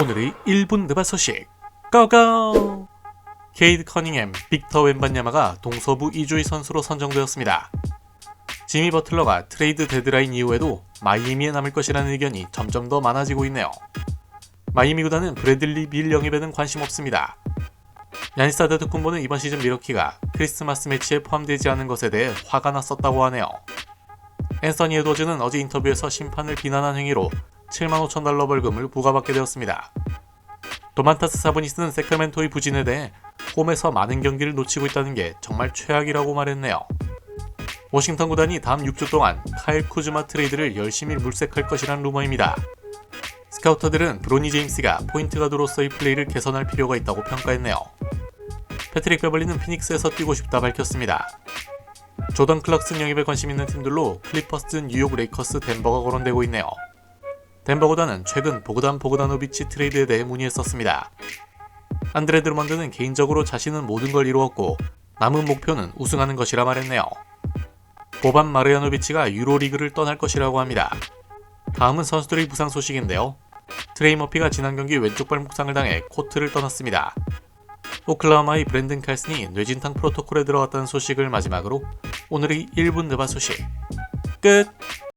오늘의 1분 느바 소식 고고! 케이드 커닝햄, 빅터 웬반야마가 동서부 2주의 선수로 선정되었습니다. 지미 버틀러가 트레이드 데드라인 이후에도 마이애미에 남을 것이라는 의견이 점점 더 많아지고 있네요. 마이애미 구단은 브래들리 빌 영입에는 관심 없습니다. 야니스 아데토쿤보는 이번 시즌 미러키가 크리스마스 매치에 포함되지 않은 것에 대해 화가 났었다고 하네요. 앤서니 에드워즈는 어제 인터뷰에서 심판을 비난한 행위로 7만 5천 달러 벌금을 부과받게 되었습니다. 도만타스 사보니스는 세크라멘토의 부진에 대해 홈에서 많은 경기를 놓치고 있다는 게 정말 최악이라고 말했네요. 워싱턴 구단이 다음 6주 동안 카일 쿠즈마 트레이드를 열심히 물색할 것이란 루머입니다. 스카우터들은 브로니 제임스가 포인트 가드로서의 플레이를 개선할 필요가 있다고 평가했네요. 패트릭 베벌리는 피닉스에서 뛰고 싶다 밝혔습니다. 조던 클락슨 영입에 관심 있는 팀들로 클리퍼스, 뉴욕 레이커스, 덴버가 거론되고 있네요. 덴버 구단은 최근 보그단 보그다노비치 트레이드에 대해 문의했었습니다. 안드레 드루먼드는 개인적으로 자신은 모든 걸 이루었고 남은 목표는 우승하는 것이라 말했네요. 보반 마르야노비치가 유로리그를 떠날 것이라고 합니다. 다음은 선수들의 부상 소식인데요. 트레이 머피가 지난 경기 왼쪽 발 목상을 당해 코트를 떠났습니다. 오클라호마의 브랜든 칼슨이 뇌진탕 프로토콜에 들어갔다는 소식을 마지막으로 오늘의 1분 느바 소식 끝!